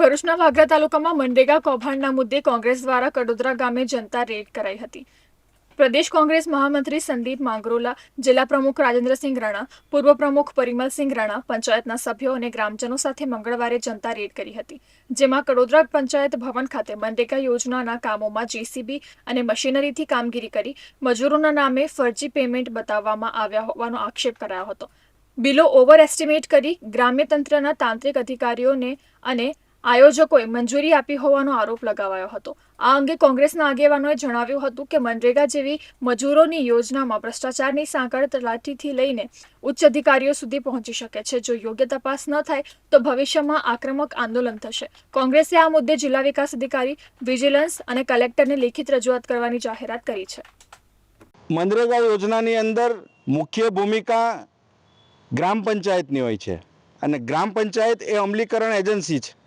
ભરૂચના વાગરા તાલુકામાં મનરેગા કૌભાંડના મુદ્દે કોંગ્રેસ દ્વારા કડોદરા ગામે જનતા રેડ કરાઈ હતી. પ્રદેશ કોંગ્રેસ મહામંત્રી સંદીપ માંગરોલા, જિલ્લા પ્રમુખ રાજેન્દ્રસિંહ રાણા, પૂર્વ પ્રમુખ પરિમલસિંહ રાણા, પંચાયતના સભ્યો અને ગ્રામજનો સાથે મંગળવારે જનતા રેડ કરી હતી. જેમાં કડોદરા પંચાયત ભવન ખાતે મનરેગા યોજનાના કામોમાં જેસીબી અને મશીનરીથી કામગીરી કરી મજૂરોના નામે ફરજી પેમેન્ટ બતાવવામાં આવ્યા હોવાનો આક્ષેપ કરાયો હતો. બિલો ઓવર એસ્ટિમેટ કરી ગ્રામ્ય તંત્રના તાંત્રિક અધિકારીઓને અને આયોજકોએ મંજૂરી આપી હોવાનો આરોપ લગાવાયો હતો. આ અંગે કોંગ્રેસના આગેવાનોએ જણાવ્યું હતું કે મનરેગા જેવી મજૂરોની યોજનામાં ભ્રષ્ટાચારની સાંકળ તલાટીથી લઈને ઉચ્ચ અધિકારીઓ સુધી પહોંચી શકે છે. જો યોગ્ય તપાસ ન થાય, તો ભવિષ્યમાં આક્રમક આંદોલન થશે. કોંગ્રેસે આ મુદ્દે જિલ્લા વિકાસ અધિકારી, વિજિલન્સ અને કલેક્ટરને લેખિત રજૂઆત કરવાની જાહેરાત કરી છે. મનરેગા યોજનાની અંદર મુખ્ય ભૂમિકા ગ્રામ પંચાયતની હોય છે. અને ગ્રામ પંચાયત એ અમલીકરણ એજન્સી છે.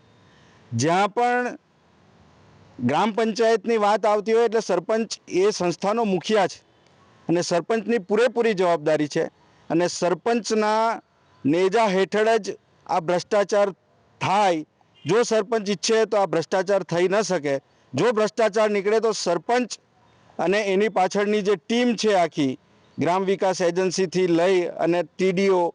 જ્યાં પણ ગ્રામ પંચાયતની વાત આવતી હોય એટલે સરપંચ એ સંસ્થાનો મુખિયા છે. અને સરપંચની પૂરેપૂરી જવાબદારી છે. અને સરપંચના નેજા હેઠળ જ આ ભ્રષ્ટાચાર થાય. જો સરપંચ ઈચ્છે તો આ ભ્રષ્ટાચાર થઈ ન શકે. જો ભ્રષ્ટાચાર નીકળે તો સરપંચ અને એની પાછળની જે ટીમ છે આખી, ગ્રામ વિકાસ એજન્સીથી લઈ અને ટીડીઓ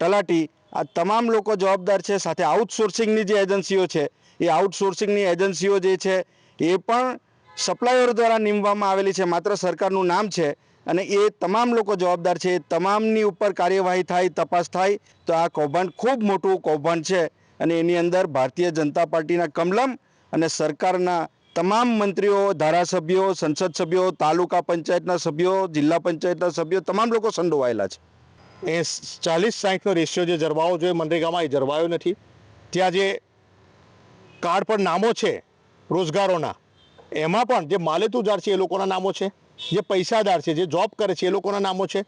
તલાટી આ તમામ લોકો જવાબદાર છે, સાથે આઉટસોર્સિંગની જે એજન્સીઓ છે, એ આઉટસોર્સિંગની એજન્સીઓ જે છે, એ પણ સપ્લાયર દ્વારા નીમવામાં આવેલી છે, માત્ર સરકારનું નામ છે, અને એ તમામ લોકો જવાબદાર છે, એ તમામની ઉપર કાર્યવાહી થાય, તપાસ થાય, તો આ કૌભાંડ ખૂબ મોટું કૌભાંડ છે, અને એની અંદર ભારતીય જનતા પાર્ટીના કમલમ અને સરકારના તમામ મંત્રીઓ, ધારાસભ્યો, સંસદ સભ્યો, તાલુકા પંચાયતના સભ્યો, જિલ્લા પંચાયતના સભ્યો, તમામ લોકો સંડોવાયેલા છે. એ ચાલીસ સાઠનો રેશિયો જે જરવાવો જોઈએ, મનરેગામાં એ જરવાયો નથી. ત્યાં જે કાર્ડ પર નામો છે, રોજગારોના, એમાં પણ જે માલેતુજાર છે એ લોકોના નામો છે, જે પૈસાદાર છે, જે જોબ કરે છે એ લોકોના નામો છે,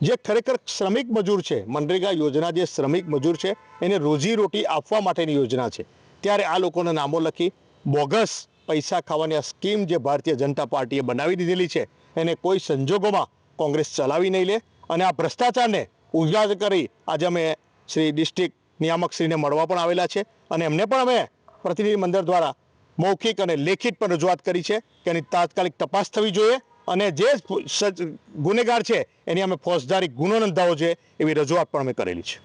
જે ખરેખર શ્રમિક મજૂર છે, મનરેગા યોજના જે શ્રમિક મજૂર છે, એને રોજીરોટી આપવા માટેની યોજના છે. ત્યારે આ લોકોના નામો લખી બોગસ પૈસા ખાવાની આ સ્કીમ જે ભારતીય જનતા પાર્ટીએ બનાવી દીધેલી છે, એને કોઈ સંજોગોમાં કોંગ્રેસ ચલાવી નહીં લે અને આ ભ્રષ્ટાચારને ઉજાગર કરી આજે અમે શ્રી ડિસ્ટ્રિક્ટ નિયામકશ્રીને મળવા પણ આવેલા છે અને એમને પણ અમે પ્રતિનિધિ મંડળ દ્વારા મૌખિક અને લેખિત પણ રજૂઆત કરી છે કે એની તાત્કાલિક તપાસ થવી જોઈએ અને જે ગુનેગાર છે એની અમે ફોજદારી ગુનો નોંધાવો છે એવી રજૂઆત પણ અમે કરેલી છે.